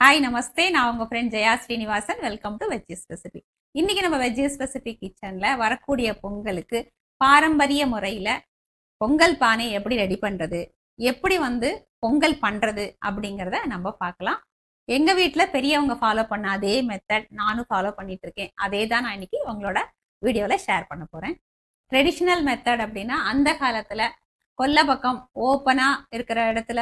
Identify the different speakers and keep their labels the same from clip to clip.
Speaker 1: Hi நமஸ்தே நான் உங்கள் friend Jaya Srinivasan. Welcome to veggie recipe இன்னைக்கு நம்ம வெஜ்ஜி ரெசிபி கிச்சனில் வரக்கூடிய பொங்கலுக்கு பாரம்பரிய முறையில் பொங்கல் பானை எப்படி ரெடி பண்ணுறது எப்படி வந்து பொங்கல் பண்ணுறது அப்படிங்கிறத நம்ம பார்க்கலாம். எங்கள் வீட்டில் பெரியவங்க ஃபாலோ பண்ண அதே மெத்தட் நானும் ஃபாலோ பண்ணிட்டு இருக்கேன். அதே தான் நான் இன்னைக்கு உங்களோட வீடியோவில் ஷேர் பண்ண போகிறேன் ட்ரெடிஷ்னல் மெத்தட் அப்படின்னா அந்த காலத்தில் கொல்லை பக்கம் ஓப்பனாக இருக்கிற இடத்துல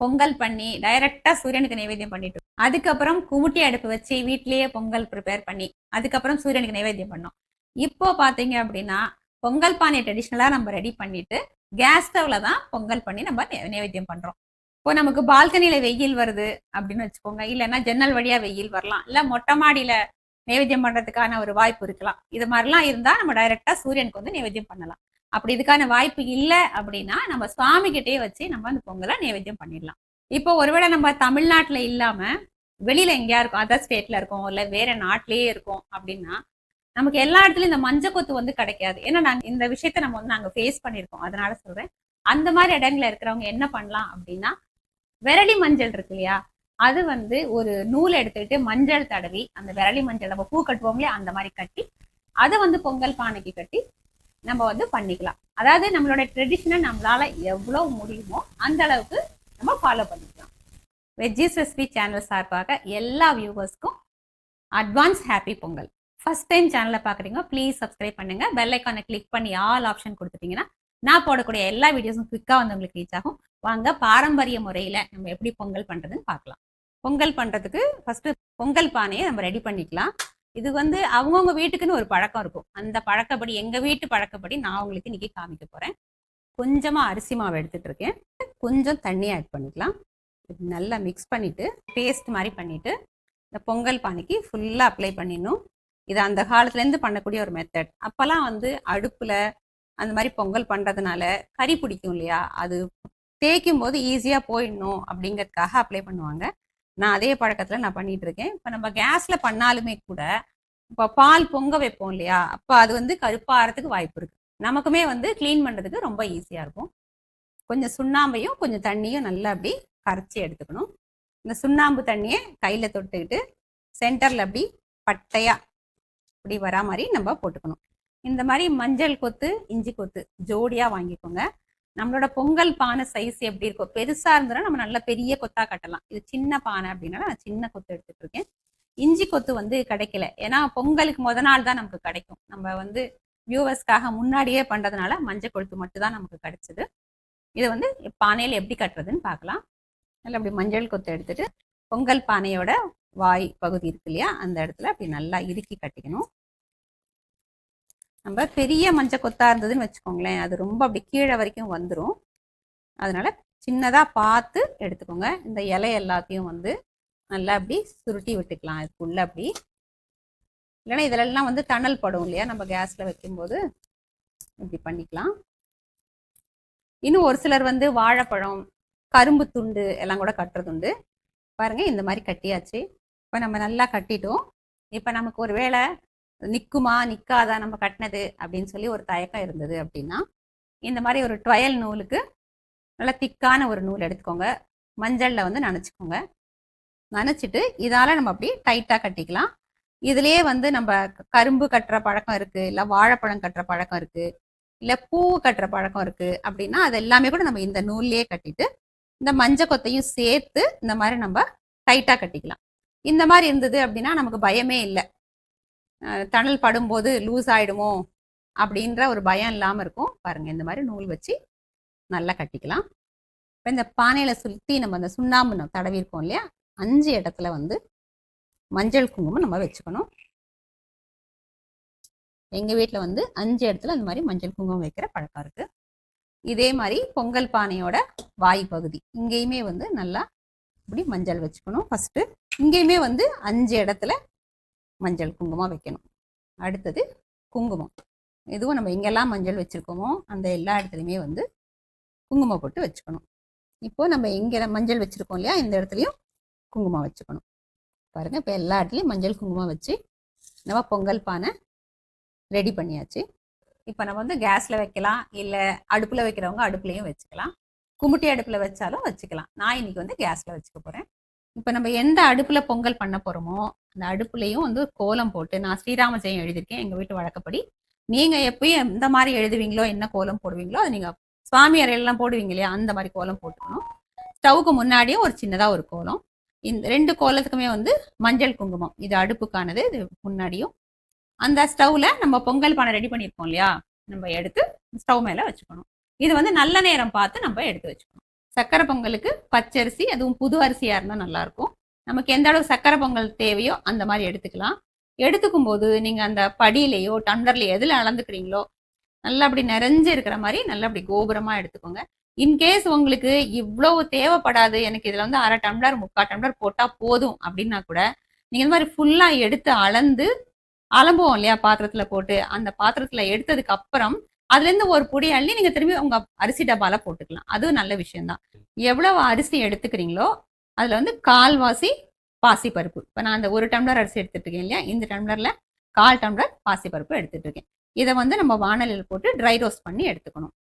Speaker 1: பொங்கல் பண்ணி டைரக்டா சூரியனுக்கு நைவேத்தியம் பண்ணிட்டு அதுக்கப்புறம் குமுட்டி அடுப்பு வச்சு வீட்லயே பொங்கல் ப்ரிப்பேர் பண்ணி அதுக்கப்புறம் சூரியனுக்கு நைவேத்தியம் பண்ணோம். இப்போ பாத்தீங்க அப்படின்னா பொங்கல் பானை ட்ரெடிஷ்னலா நம்ம ரெடி பண்ணிட்டு கேஸ் ஸ்டவ்ல தான் பொங்கல் பண்ணி நம்ம நைவேத்தியம் பண்றோம். இப்போ நமக்கு பால்கனியில வெயில் வருது அப்படின்னு வச்சுக்கோங்க இல்லைன்னா ஜன்னல் வழியா வெயில் வரலாம் இல்ல மொட்டை மாடியில நைவேத்தியம் பண்றதுக்கான ஒரு வாய்ப்பு இருக்கலாம். இது மாதிரிலாம் இருந்தா நம்ம டைரக்டா சூரியனுக்கு வந்து நைவேத்தியம் பண்ணலாம். அப்படி இதுக்கான வாய்ப்பு இல்லை அப்படின்னா நம்ம சுவாமி கிட்டே வச்சு நம்ம அந்த பொங்கலை நைவேத்தியம் பண்ணிடலாம். இப்போ ஒருவேளை நம்ம தமிழ்நாட்டுல இல்லாம வெளியில எங்கேயா இருக்கும் அதர் ஸ்டேட்ல இருக்கோம் இல்ல வேற நாட்டிலேயே இருக்கோம் அப்படின்னா நமக்கு எல்லா இடத்துலயும் இந்த மஞ்சள் கொத்து வந்து கிடைக்காது. ஏன்னா நாங்க இந்த விஷயத்த நம்ம வந்து நாங்க ஃபேஸ் பண்ணியிருக்கோம். அதனால சொல்றேன். அந்த மாதிரி இடங்கள்ல இருக்கிறவங்க என்ன பண்ணலாம் அப்படின்னா விரலி மஞ்சள் இருக்கு இல்லையா? அது வந்து ஒரு நூல் எடுத்துக்கிட்டு மஞ்சள் தடவி அந்த விரலி மஞ்சள் நம்ம பூ கட்டுவோம் இல்லையா? அந்த மாதிரி கட்டி அதை வந்து பொங்கல் பானைக்கு கட்டி நம்ம வந்து பண்ணிக்கலாம். அதாவது நம்மளோட ட்ரெடிஷனை நம்மளால எவ்வளோ முடியுமோ அந்த அளவுக்கு நம்ம ஃபாலோ பண்ணிக்கலாம். வெஜ்ஜிஸ் ரெசிபி சேனல் சார்பாக எல்லா வியூவர்ஸ்க்கும் advance happy Pongal. First time சேனலை பார்க்குறீங்க ப்ளீஸ் சப்ஸ்கிரைப் பண்ணுங்க. பெல் ஐக்கானை கிளிக் பண்ணி ஆல் ஆப்ஷன் கொடுத்துட்டீங்கன்னா நான் போடக்கூடிய எல்லா வீடியோஸும் குவிக்காக வந்து உங்களுக்கு ரீச் ஆகும். வாங்க பாரம்பரிய முறையில் நம்ம எப்படி பொங்கல் பண்ணுறதுன்னு பார்க்கலாம். பொங்கல் பண்ணுறதுக்கு ஃபஸ்ட்டு பொங்கல் பானையை நம்ம ரெடி பண்ணிக்கலாம். இது வந்து அவங்கவுங்க வீட்டுக்குன்னு ஒரு பழக்கம் இருக்கும். அந்த பழக்கப்படி எங்கள் வீட்டு பழக்கப்படி நான் உங்களுக்கு இன்னைக்கு காமிக்க போகிறேன் கொஞ்சமாக அரிசி மாவு எடுத்துகிட்டு இருக்கேன். கொஞ்சம் தண்ணி ஆட் பண்ணிக்கலாம். நல்லா மிக்ஸ் பண்ணிவிட்டு பேஸ்ட் மாதிரி பண்ணிவிட்டு இந்த பொங்கல் பானைக்கு ஃபுல்லாக அப்ளை பண்ணிடணும். இது அந்த காலத்துலேருந்து பண்ணக்கூடிய ஒரு மெத்தட் அப்போல்லாம் வந்து அடுப்பில் அந்த மாதிரி பொங்கல் பண்ணுறதுனால கறி பிடிக்கும் இல்லையா? அது தேய்க்கும் போது ஈஸியாக போயிடணும் அப்படிங்கிறதுக்காக அப்ளை பண்ணுவாங்க. நான் அதே பழக்கத்தில் நான் பண்ணிட்டு இருக்கேன் இப்போ நம்ம கேஸில் பண்ணாலுமே கூட இப்போ பால் பொங்க வைப்போம் இல்லையா? அப்போ அது வந்து கருப்பாகிறதுக்கு வாய்ப்பு இருக்குது நமக்குமே வந்து க்ளீன் பண்ணுறதுக்கு ரொம்ப ஈஸியாக இருக்கும். கொஞ்சம் சுண்ணாம்பையும் கொஞ்சம் தண்ணியும் நல்லா அப்படி கரைச்சி எடுத்துக்கணும். இந்த சுண்ணாம்பு தண்ணியை கையில் தொட்டுக்கிட்டு சென்டரில் அப்படி பட்டையாக இப்படி வரா மாதிரி நம்ம போட்டுக்கணும். இந்த மாதிரி மஞ்சள் கொத்து இஞ்சி கொத்து ஜோடியாக வாங்கிக்கோங்க. நம்மளோட பொங்கல் பானை சைஸ் எப்படி இருக்கும் பெருசா இருந்ததுன்னா நம்ம நல்ல பெரிய கொத்தா கட்டலாம். இது சின்ன பானை அப்படின்னா நான் சின்ன கொத்து எடுத்துட்டு இருக்கேன். இஞ்சி கொத்து வந்து கிடைக்கல. ஏன்னா பொங்கலுக்கு முத நாள் தான் நமக்கு கிடைக்கும். நம்ம வந்து வியூவர்ஸ்க்காக முன்னாடியே பண்றதுனால மஞ்சள் கொழுத்து மட்டும் தான் நமக்கு கிடைச்சது. இதை வந்து பானையில் எப்படி கட்டுறதுன்னு பார்க்கலாம். நல்லா அப்படி மஞ்சள் கொத்து எடுத்துட்டு பொங்கல் பானையோட வாய் பகுதி இருக்கு இல்லையா அந்த இடத்துல அப்படி நல்லா இறுக்கி கட்டிக்கணும். நம்ம பெரிய மஞ்சள் கொத்தா இருந்ததுன்னு வச்சுக்கோங்களேன். அது ரொம்ப அப்படி கீழே வரைக்கும் வந்துடும் அதனால சின்னதாக பார்த்து எடுத்துக்கோங்க. இந்த இலை எல்லாத்தையும் வந்து நல்லா அப்படி சுருட்டி விட்டுக்கலாம். இதுக்குள்ள அப்படி. இல்லைன்னா இதுலெல்லாம் வந்து தணல் படும் இல்லையா? நம்ம கேஸில் வைக்கும்போது இப்படி பண்ணிக்கலாம். இன்னும் ஒரு சிலர் வந்து வாழைப்பழம் கரும்பு துண்டு எல்லாம் கூட கட்டுறது உண்டு. இந்த மாதிரி கட்டியாச்சு. இப்போ நம்ம நல்லா கட்டிட்டோம். இப்போ நமக்கு ஒரு வேளை நிற்குமா நிற்காதா நம்ம கட்டினது அப்படின்னு சொல்லி ஒரு தயக்கம் இருந்தது அப்படின்னா இந்த மாதிரி ஒரு ட்வயல் நூலுக்கு நல்லா திக்கான ஒரு நூல் எடுத்துக்கோங்க. மஞ்சளில் வந்து நினச்சிக்கோங்க. நனைச்சிட்டு இதால நம்ம அப்படி டைட்டாக கட்டிக்கலாம். இதுலயே வந்து நம்ம கரும்பு கட்டுற பழக்கம் இருக்கு இல்ல வாழைப்பழம் கட்டுற பழக்கம் இருக்கு இல்ல பூ கட்டுற பழக்கம் இருக்கு அப்படின்னா அது எல்லாமே கூட நம்ம இந்த நூல்லையே கட்டிட்டு இந்த மஞ்சள் கொத்தையும் சேர்த்து இந்த மாதிரி நம்ம டைட்டா கட்டிக்கலாம். இந்த மாதிரி இருந்தது அப்படின்னா நமக்கு பயமே இல்லை. தணல் படும்போது லூஸ் ஆயிடுமோ? அப்படின்ற ஒரு பயம் இல்லாமல் இருக்கும். பாருங்க இந்த மாதிரி நூல் வச்சு நல்லா கட்டிக்கலாம். இப்போ இந்த பானையில் சுற்றி நம்ம அந்த சுண்ணாம்பு நம்ம தடவி இருக்கோம் இல்லையா? அஞ்சு இடத்துல வந்து மஞ்சள் குங்குமம் நம்ம வச்சுக்கணும். எங்கள் வீட்டில் வந்து அஞ்சு இடத்துல இந்த மாதிரி மஞ்சள் குங்குமம் வைக்கிற பழக்கம் இருக்குது இதே மாதிரி பொங்கல் பானையோட வாய் பகுதி. இங்கேயுமே வந்து நல்லா இப்படி மஞ்சள் வச்சுக்கணும். ஃபஸ்ட்டு இங்கேயுமே வந்து அஞ்சு இடத்துல மஞ்சள் குங்குமம் வைக்கணும். அடுத்தது குங்குமம். இதுவும் நம்ம எங்கெல்லாம் மஞ்சள் வச்சுருக்கோமோ அந்த எல்லா இடத்துலையுமே வந்து குங்குமம் போட்டு வச்சுக்கணும். இப்போது நம்ம எங்கே மஞ்சள் வச்சுருக்கோம் இல்லையா? இந்த இடத்துலையும் குங்குமம் வச்சுக்கணும். பாருங்கள் இப்போ எல்லா இடத்துலையும் மஞ்சள் குங்குமம் வச்சு நம்ம பொங்கல் பானை ரெடி பண்ணியாச்சு. இப்போ நம்ம வந்து கேஸில் வைக்கலாம் இல்லை அடுப்பில் வைக்கிறவங்க அடுப்புலையும் வச்சுக்கலாம். குமுட்டி அடுப்பில் வச்சாலும் வச்சுக்கலாம். நான் இன்னைக்கு வந்து கேஸில் வச்சுக்க போகிறேன் இப்போ நம்ம எந்த அடுப்பில் பொங்கல் பண்ண போகிறோமோ அந்த அடுப்புலையும் வந்து கோலம் போட்டு நான் ஸ்ரீராம ஜெயம் எழுதியிருக்கேன் எங்கள் வீட்டு வழக்கப்படி. நீங்கள் எப்பயும் எந்த மாதிரி எழுதுவீங்களோ என்ன கோலம் போடுவீங்களோ அது நீங்கள் சுவாமி அறையெல்லாம் போடுவீங்க இல்லையா அந்த மாதிரி கோலம் போட்டுக்கணும். ஸ்டவ்வுக்கு முன்னாடியே ஒரு சின்னதாக ஒரு கோலம். இந்த ரெண்டு கோலத்துக்குமே வந்து மஞ்சள் குங்குமம் இது அடுப்புக்கானது இது முன்னாடியும். அந்த ஸ்டவ்ல நம்ம பொங்கல் பானை ரெடி பண்ணியிருக்கோம் இல்லையா நம்ம எடுத்து ஸ்டவ் மேலே வச்சுக்கணும். இது வந்து நல்ல நேரம் பார்த்து நம்ம எடுத்து வச்சுக்கணும். சக்கரை பொங்கலுக்கு பச்சரிசி அதுவும் புது அரிசியாக இருந்தால் நல்லாயிருக்கும் நமக்கு எந்த அளவு சக்கரை பொங்கல் தேவையோ அந்த மாதிரி எடுத்துக்கலாம். எடுத்துக்கும் போது நீங்க அந்த படியிலையோ டம்ளர்லையோ எதுல அளந்துக்கிறீங்களோ நல்லா அப்படி நிறைஞ்சு இருக்கிற மாதிரி நல்லா அப்படி கோபுரமா எடுத்துக்கோங்க. இன்கேஸ் உங்களுக்கு இவ்வளவு தேவைப்படாது எனக்கு இதுல வந்து அரை டம்ளர் முக்கால் டம்ளர் போட்டா போதும் அப்படின்னா கூட நீங்க இந்த மாதிரி ஃபுல்லா எடுத்து அளந்து அலம்புவோம் இல்லையா பாத்திரத்துல போட்டு அந்த பாத்திரத்துல எடுத்ததுக்கு அப்புறம் அதுல இருந்து ஒரு பொடி அள்ளி நீங்க திரும்பி உங்க அரிசி டப்பால போட்டுக்கலாம். அதுவும் நல்ல விஷயம்தான். எவ்வளவு அரிசி எடுத்துக்கிறீங்களோ அதில் வந்து கால்வாசி பாசி பருப்பு இப்போ நான் அந்த ஒரு டம்ளர் அரிசி எடுத்துகிட்டு இருக்கேன் இல்லையா? இந்த டம்ளரில் கால் டம்ளர் பாசி பருப்பு இருக்கேன் இதை வந்து நம்ம வானலில் போட்டு ட்ரை ரோஸ்ட் பண்ணி எடுத்துக்கணும்.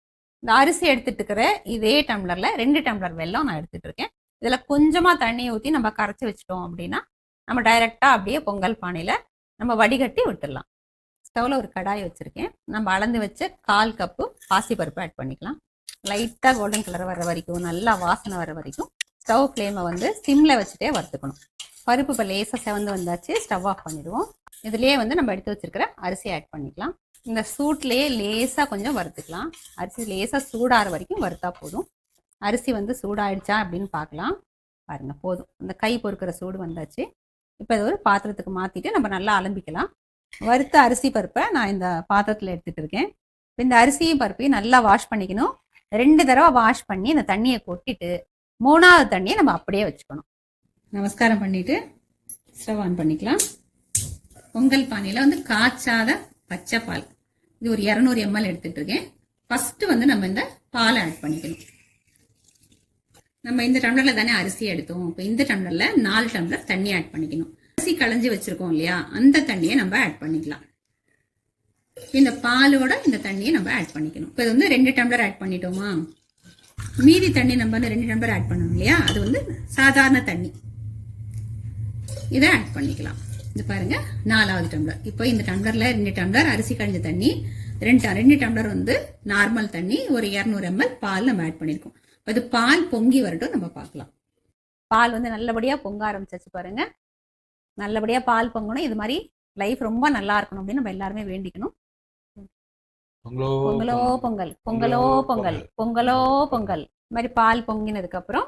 Speaker 1: இந்த அரிசி எடுத்துகிட்டு இருக்கிற இதே டம்ளரில் ரெண்டு டம்ளர் வெல்லம் நான் எடுத்துட்டு இருக்கேன் கொஞ்சமாக கொஞ்சமா தண்ணி ஊற்றி நம்ம கரைச்சி வச்சிட்டோம் அப்படின்னா நம்ம டைரெக்டாக அப்படியே பொங்கல் பானையில் நம்ம வடிகட்டி விட்டுடலாம். ஸ்டவ்வில் ஒரு கடாய் வச்சுருக்கேன். நம்ம அளந்து வச்ச கால் கப்பு பாசி பருப்பு ஆட் பண்ணிக்கலாம். லைட்டாக கோல்டன் கலர் வர வரைக்கும் நல்லா வாசனை வர வரைக்கும் ஸ்டவ் ஃப்ளேமை வந்து சிம்மில் வச்சுட்டே வறுத்துக்கணும். பருப்பு இப்போ லேசாக செவந்து வந்தாச்சு ஸ்டவ் ஆஃப் பண்ணிடுவோம். இதுலேயே வந்து நம்ம எடுத்து வச்சிருக்கிற அரிசி ஆட் பண்ணிக்கலாம். இந்த சூட்லேயே லேசாக கொஞ்சம் வறுத்துக்கலாம். அரிசி லேசாக சூடாகிற வரைக்கும் வறுத்தா போதும். அரிசி வந்து சூடாயிடுச்சா அப்படின்னு பார்க்கலாம். பாருங்கள் போதும். அந்த கை பொறுக்கிற சூடு வந்தாச்சு. இப்போ இது ஒரு பாத்திரத்துக்கு மாற்றிட்டு நம்ம நல்லா அலம்பிக்கலாம். வறுத்த அரிசி பருப்பை நான் இந்த பாத்திரத்தில் எடுத்துகிட்டு இருக்கேன். இப்போ இந்த அரிசியும் பருப்பையும் நல்லா வாஷ் பண்ணிக்கணும். ரெண்டு தடவை வாஷ் பண்ணி அந்த தண்ணியை கொட்டிட்டு மூணாவது தண்ணியை நம்ம அப்படியே வச்சுக்கணும். நமஸ்காரம் பண்ணிட்டு ஸ்டவ் ஆன் பண்ணிக்கலாம். பொங்கல் பானையில் வந்து காய்ச்சாத பச்சை பால். இது ஒரு இரநூறு எம்எல் எடுத்துட்டு இருக்கேன். ஃபர்ஸ்ட் வந்து நம்ம இந்த பாலை ஆட் பண்ணிக்கணும். நம்ம இந்த டம்ளர்ல தானே அரிசி எடுத்தோம். இப்போ இந்த டம்ளர்ல நாலு டம்ளர் தண்ணி ஆட் பண்ணிக்கணும். அரிசி களைஞ்சி வச்சிருக்கோம் இல்லையா? அந்த தண்ணியை நம்ம ஆட் பண்ணிக்கலாம். இந்த பாலோட இந்த தண்ணியை நம்ம ஆட் பண்ணிக்கணும். இப்போ இது வந்து ரெண்டு டம்ளர் ஆட் பண்ணிட்டோமா? மீதி தண்ணி நம்ம வந்து ரெண்டு டம்ளர் ஆட் பண்ணணும் இல்லையா? அது வந்து சாதாரண தண்ணி. இதை ஆட் பண்ணிக்கலாம். இது பாருங்க நாலாவது டம்ளர் இப்போ இந்த டம்ளர்ல ரெண்டு டம்ளர் அரிசி கழிஞ்ச தண்ணி ரெண்டு ரெண்டு டம்ளர் வந்து நார்மல் தண்ணி ஒரு இரநூறு எம்எல் பால் நம்ம ஆட் பண்ணியிருக்கோம் அது இது பால் பொங்கி வரட்டும் நம்ம பார்க்கலாம். பால் வந்து நல்லபடியா பொங்க ஆரம்பிச்சாச்சு பாருங்க. நல்லபடியா பால் பொங்கணும். இது மாதிரி லைஃப் ரொம்ப நல்லா இருக்கணும் அப்படின்னு நம்ம எல்லாருமே வேண்டிக்கணும்.
Speaker 2: பொங்கலோ
Speaker 1: பொங்கலோ பொங்கல். பொங்கலோ. பொங்கல் பொங்கலோ இந்த மாதிரி பால் பொங்கினதுக்கு அப்புறம்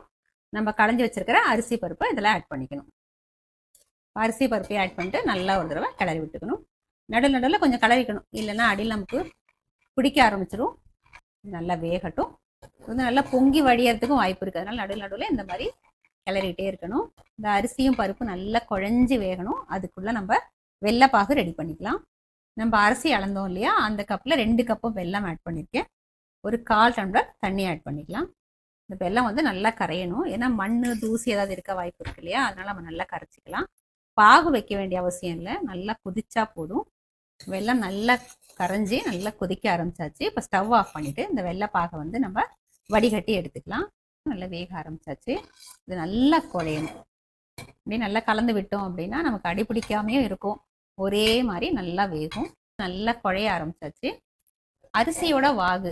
Speaker 1: நம்ம களைஞ்சி வச்சிருக்கிற அரிசி பருப்பை இதில் ஆட் பண்ணிக்கணும். அரிசி பருப்பையும் ஆட் பண்ணிட்டு நல்லா ஒரு தடவை கிளறி விட்டுக்கணும். நடுவில் நடுவில் கொஞ்சம் கிளறிக்கணும். இல்லைன்னா அடியில் நமக்கு பிடிக்க ஆரம்பிச்சிடும் நல்லா வேகட்டும். இது வந்து நல்லா பொங்கி வடியறதுக்கும் வாய்ப்பு இருக்குது அதனால நடுவில் நடுவில் இந்த மாதிரி கிளறிட்டே இருக்கணும். இந்த அரிசியும் பருப்பு நல்லா குழஞ்சி வேகணும். அதுக்குள்ளே நம்ம வெள்ளைப்பாகு ரெடி பண்ணிக்கலாம். நம்ம அரிசி அளந்தோம் இல்லையா? அந்த கப்பில் ரெண்டு கப்பும் வெல்லம் ஆட் பண்ணியிருக்கேன் ஒரு கால் டம்ளர் தண்ணி ஆட் பண்ணிக்கலாம். இந்த வெல்லம் வந்து நல்லா கரையணும். ஏன்னா மண் தூசி ஏதாவது இருக்க வாய்ப்பு இருக்கு இல்லையா? அதனால் நம்ம நல்லா கரைச்சிக்கலாம். பாகு வைக்க வேண்டிய அவசியம் இல்லை. நல்லா கொதிச்சா போதும். வெல்லம் நல்லா கரைஞ்சி நல்லா கொதிக்க ஆரம்பிச்சாச்சு. இப்போ ஸ்டவ் ஆஃப் பண்ணிவிட்டு இந்த வெள்ளை பாகை வந்து நம்ம வடிகட்டி எடுத்துக்கலாம். நல்லா வேக ஆரம்பிச்சாச்சு. இது நல்லா குழையணும். அப்படியே நல்லா கலந்து விட்டோம் அப்படின்னா நமக்கு அடிப்பிடிக்காமையும் இருக்கும். ஒரே மாதிரி நல்லா வேகும். நல்லா குழைய ஆரம்பிச்சாச்சு. அரிசியோட வாகு.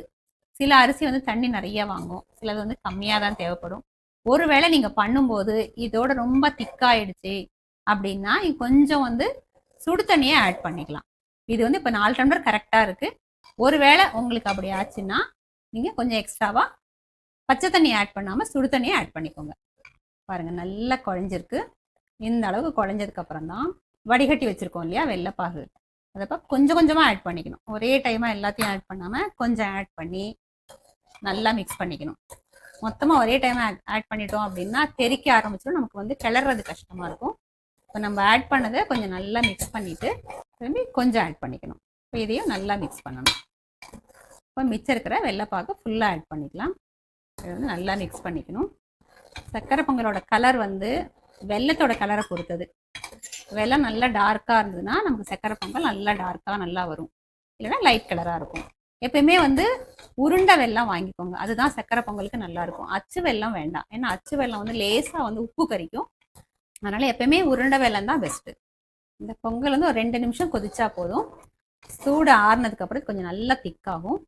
Speaker 1: சில அரிசி வந்து தண்ணி நிறைய வாங்கும். சிலது வந்து கம்மியாக தான் தேவைப்படும். ஒருவேளை நீங்கள் பண்ணும்போது இதோட ரொம்ப திக்காயிடுச்சு அப்படின்னா கொஞ்சம் வந்து சுடு தண்ணியை ஆட் பண்ணிக்கலாம். இது வந்து இப்போ நாலு டம்ளர் கரெக்டாக இருக்குது ஒருவேளை உங்களுக்கு அப்படி ஆச்சுன்னா நீங்கள் கொஞ்சம் எக்ஸ்ட்ராவாக பச்சை தண்ணி ஆட் பண்ணாமல் சுடு தண்ணியை ஆட் பண்ணிக்கோங்க. பாருங்க நல்லா குழஞ்சிருக்கு. இந்த அளவுக்கு குழஞ்சதுக்கப்புறம் தான் வடிகட்டி வச்சுருக்கோம் இல்லையா வெள்ளைப்பாகு அதப்போ கொஞ்சம் கொஞ்சமாக ஆட் பண்ணிக்கணும். ஒரே டைமாக எல்லாத்தையும் ஆட் பண்ணாமல் கொஞ்சம் ஆட் பண்ணி நல்லா மிக்ஸ் பண்ணிக்கணும். மொத்தமாக ஒரே டைம் ஆட் பண்ணிட்டோம் அப்படின்னா தெறிக்க ஆரம்பிச்சிடும். நமக்கு வந்து கிளறது கஷ்டமாக இருக்கும். இப்போ நம்ம ஆட் பண்ணதை கொஞ்சம் நல்லா மிக்ஸ் பண்ணிவிட்டு திரும்பி கொஞ்சம் ஆட் பண்ணிக்கணும். இப்போ இதையும் நல்லா மிக்ஸ் பண்ணணும். இப்போ மிச்சம் இருக்கிற வெள்ளைப்பாக்கு ஃபுல்லாக ஆட் பண்ணிக்கலாம். இதை வந்து நல்லா மிக்ஸ் பண்ணிக்கணும். சர்க்கரை பொங்கலோட கலர் வந்து வெள்ளத்தோட கலரை பொறுத்தது. வெள்ளம் நல்லா டார்க்காக இருந்ததுன்னா நமக்கு சக்கரை பொங்கல் நல்லா டார்க்காக நல்லா வரும். இல்லைன்னா லைட் கலராக இருக்கும். எப்பயுமே வந்து உருண்டை வெல்லம் வாங்கிக்கோங்க. அதுதான் சக்கரை பொங்கலுக்கு நல்லா இருக்கும். அச்சு வெல்லம் வேண்டாம். ஏன்னா அச்சு வெல்லம் வந்து லேசாக வந்து உப்பு கறிக்கும் அதனால எப்பயுமே உருண்டை வெல்லம் தான் பெஸ்ட்டு இந்த பொங்கல் வந்து ஒரு ரெண்டு நிமிஷம் கொதிச்சா போதும். சூடு ஆறுனதுக்கு அப்புறம் கொஞ்சம் நல்லா திக்காகும்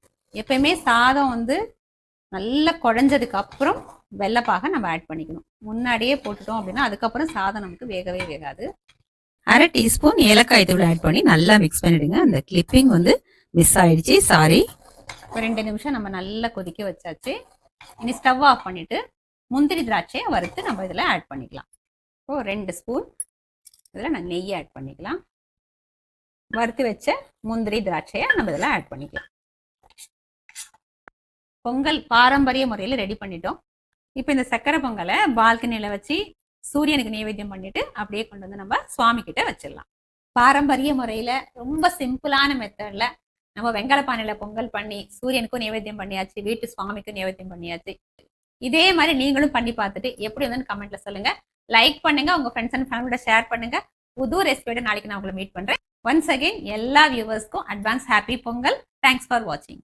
Speaker 1: எப்பயுமே சாதம் வந்து நல்லா குழஞ்சதுக்கு அப்புறம் வெள்ளைப்பாக நம்ம ஆட் பண்ணிக்கணும். முன்னாடியே போட்டுட்டோம் அப்படின்னா அதுக்கப்புறம் சாதம் நமக்கு வேகவே வேகாது.
Speaker 3: அரை டீஸ்பூன் ஏலக்காய் தூள் ஆட் பண்ணி நல்லா மிக்ஸ் பண்ணிடுங்க. அந்த கிளிப்பிங் வந்து மிஸ் ஆயிடுச்சு. சாரி
Speaker 1: ஒரு ரெண்டு நிமிஷம் நம்ம நல்லா கொதிக்க வச்சாச்சு. இனி ஸ்டவ் ஆஃப் பண்ணிட்டு முந்திரி திராட்சையை வறுத்து நம்ம இதில் ஆட் பண்ணிக்கலாம். இப்போ ரெண்டு ஸ்பூன் இதில் நான் நெய் ஆட் பண்ணிக்கலாம். வறுத்து வச்ச முந்திரி திராட்சையை நம்ம இதில் ஆட் பண்ணிக்கலாம். பொங்கல் பாரம்பரிய முறையில் ரெடி பண்ணிட்டோம். இப்போ இந்த சக்கரை பொங்கலை பால்கனியில் வச்சு சூரியனுக்கு நைவேத்தியம் பண்ணிட்டு அப்படியே கொண்டு வந்து நம்ம சுவாமி கிட்ட வச்சிடலாம். பாரம்பரிய முறையில ரொம்ப சிம்பிளான மெத்தடில் நம்ம வெங்கல பானையில பொங்கல் பண்ணி சூரியனுக்கும் நைவேத்தியம் பண்ணியாச்சு வீட்டு சுவாமிக்கும் நைவேத்தியம் பண்ணியாச்சு. இதே மாதிரி நீங்களும் பண்ணி பார்த்துட்டு எப்படி வந்து கமெண்ட்ல சொல்லுங்க. லைக் பண்ணுங்க உங்க ஃப்ரெண்ட்ஸ் அண்ட் ஃபேமிலியோட ஷேர் பண்ணுங்க. புது ரெசிபியோட நாளைக்கு நான் உங்களை மீட் பண்றேன். ஒன்ஸ் அகெயின் எல்லா வியூவர்ஸ்க்கும் advance happy Pongal. Thanks for வாட்சிங்